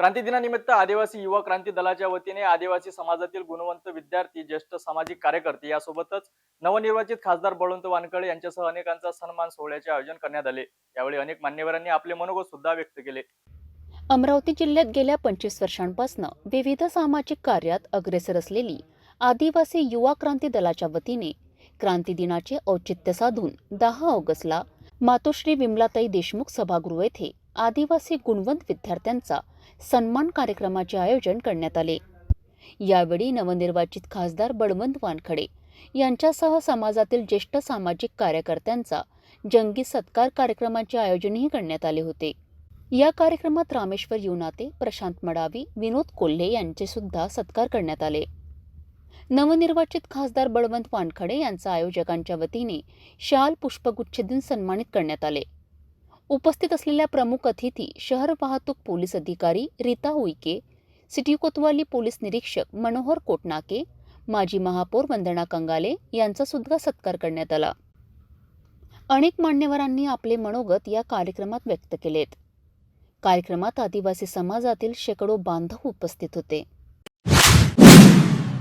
क्रांती दिनानिमित्त आदिवासी युवा क्रांती दलाच्या वतीने आदिवासी समाजातील गुणवंत विद्यार्थी ज्येष्ठ सामाजिक कार्यकर्ते यासोबतच नवनिर्वाचित खासदार बळवंत वानकळे यांच्यासह अनेकांचा सन्मान सोहळ्याचे आयोजन करण्यात आले. यावेळी अनेक मान्यवरांनी आपले मनोगत सुद्धा व्यक्त केले. अमरावती जिल्ह्यात गेल्या पंचवीस वर्षांपासून विविध सामाजिक कार्यात अग्रेसर असलेली आदिवासी युवा क्रांती दलाच्या वतीने क्रांती दिनाचे औचित्य साधून दहा ऑगस्टला मातोश्री विमलाताई देशमुख सभागृह येथे आदिवासी गुणवंत विद्यार्थ्यांचा सन्मान कार्यक्रमाचे आयोजन करण्यात आले. यावेळी नवनिर्वाचित खासदार बळवंत वानखडे यांच्यासह समाजातील ज्येष्ठ सामाजिक कार्यकर्त्यांचा जंगी सत्कार कार्यक्रमाचे आयोजनही करण्यात आले होते. या कार्यक्रमात रामेश्वर युनाते प्रशांत मडावी विनोद कोल्हे यांचे सुद्धा सत्कार करण्यात आले. नवनिर्वाचित खासदार बळवंत वानखडे यांचा आयोजकांच्या वतीने शाल पुष्पगुच्छ दिन सन्मानित करण्यात आले. उपस्थित असलेल्या प्रमुख अतिथी शहर वाहतूक पोलीस अधिकारी रीता उईके सिटी कोतवाली पोलीस निरीक्षक मनोहर कोटनाके माजी महापौर वंदना कंगाले यांचा सुद्धा सत्कार करण्यात आला. अनेक मान्यवरांनी आपले मनोगत या कार्यक्रमात व्यक्त केलेत. कार्यक्रमात आदिवासी समाजातील शेकडो बांधव उपस्थित होते.